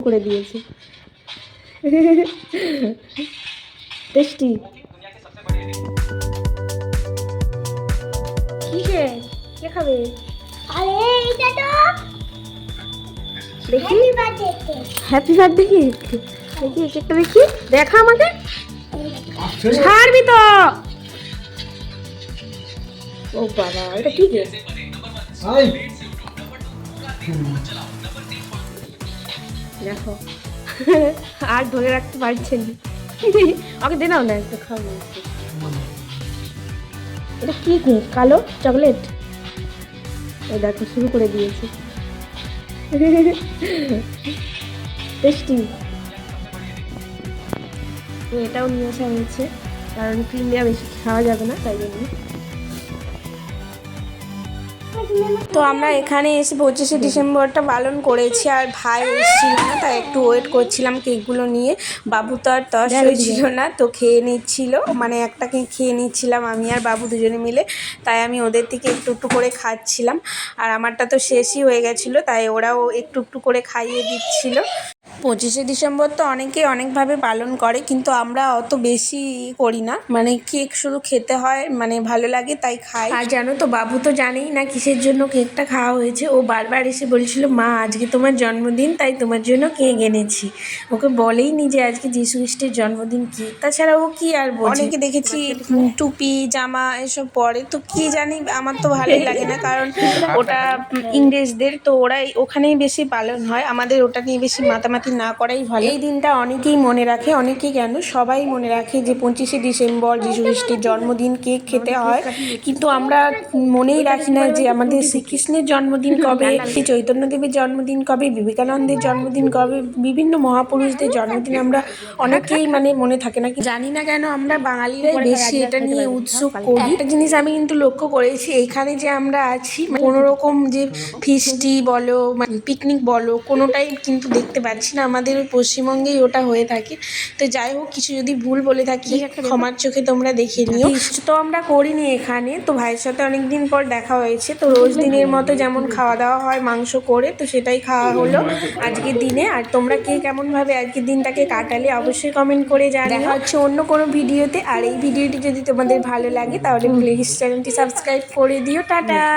করে দিয়েছে। টেস্টি। কিসে কে খাবে? আরে এইটা তো দেখি। হ্যাপি বার্থডে গিফট দেখি কেকটা দেখি। দেখা আমাকে। ছাড়বি তো। ও বাবা এটা কি রে দেখো। আর ধরে রাখতে পারছেন আমাকে দে নাও না, একটু খাব। এটা কি কালো চকলেট? ও দেখো, শুরু করে দিয়েছে। টেস্টি। এটাও নিয়ে আসা হয়েছে, কারণ ক্রিম দেওয়া বেশি খাওয়া যাবে না, তাই জন্য। তো আমরা এখানে এসে পঁচিশে ডিসেম্বরটা পালন করেছি আর ভাই এসেছিল না তাই একটু ওয়েট করছিলাম কেকগুলো নিয়ে। বাবু তো আর তস হয়েছিল না তো খেয়ে নিচ্ছিল। মানে একটা কেক খেয়ে নিচ্ছিলাম আমি আর বাবু দুজনে মিলে তাই আমি ওদের থেকে একটু একটু করে খাচ্ছিলাম। আর আমারটা তো শেষই হয়ে গেছিল তাই ওরাও একটু একটু করে খাইয়ে দিচ্ছিল। পঁচিশে ডিসেম্বর তো অনেকেই অনেকভাবে পালন করে কিন্তু আমরা অত বেশি করি না। মানে কেক শুধু খেতে হয় মানে ভালো লাগে তাই খাই। আর জানো তো বাবু তো জানেই না কিসের জন্য কেকটা খাওয়া হয়েছে। ও বারবার এসে বলছিল মা আজকে তোমার জন্মদিন তাই তোমার জন্য কেক এনেছি। ওকে বলেই নি যে আজকে যিশু খ্রিস্টের জন্মদিন কি তাছাড়া ও কি আর অনেকে দেখেছি টুপি জামা এসব পরে তো কি জানি আমার তো ভালোই লাগে না কারণ ওটা ইংরেজদের তো ওরাই ওখানেই বেশি পালন হয়। আমাদের ওটা নিয়ে বেশি মাতামাতি না করাই ভালো। এই দিনটা অনেকেই মনে রাখে, অনেকেই কেন? সবাই মনে রাখে যে পঁচিশে ডিসেম্বর যিশু খ্রিস্টের জন্মদিন, কেক খেতে হয়। কিন্তু আমরা মনেই রাখি না যে আমাদের শ্রীকৃষ্ণের জন্মদিন কবে, শ্রী চৈতন্যদেবের জন্মদিন কবে, বিবেকানন্দের জন্মদিন কবে, বিভিন্ন মহাপুরুষদের জন্মদিন আমরা অনেকেই মানে মনে থাকে না। জানি না কেন আমরা বাঙালিরাই বেশি এটা নিয়ে উৎসুক করি। একটা জিনিস আমি কিন্তু লক্ষ্য করেছি এখানে যে আমরা আছি মানে কোনো রকম যে ফিস্টি বলো মানে পিকনিক বলো, কোনোটাই কিন্তু দেখতে পাচ্ছি না। আমাদের ওই পশ্চিমবঙ্গেই ওটা হয়ে থাকে। তো যাই হোক কিছু যদি ভুল বলে থাকি ক্ষমার চোখে তোমরা দেখে নিও। তো আমরা করিনি এখানে তো ভাইয়ের সাথে অনেকদিন পর দেখা হয়েছে। তো রোজ দিনের মতো যেমন খাওয়া দাওয়া হয় মাংস করে তো সেটাই খাওয়া হলো আজকের দিনে। আর তোমরা কে কেমনভাবে আজকের দিনটাকে কাটালে অবশ্যই কমেন্ট করে দেখা হচ্ছে অন্য কোনো ভিডিওতে। আর এই ভিডিওটি যদি তোমাদের ভালো লাগে তাহলে প্লিজ চ্যানেলটি সাবস্ক্রাইব করে দিও। টাটা!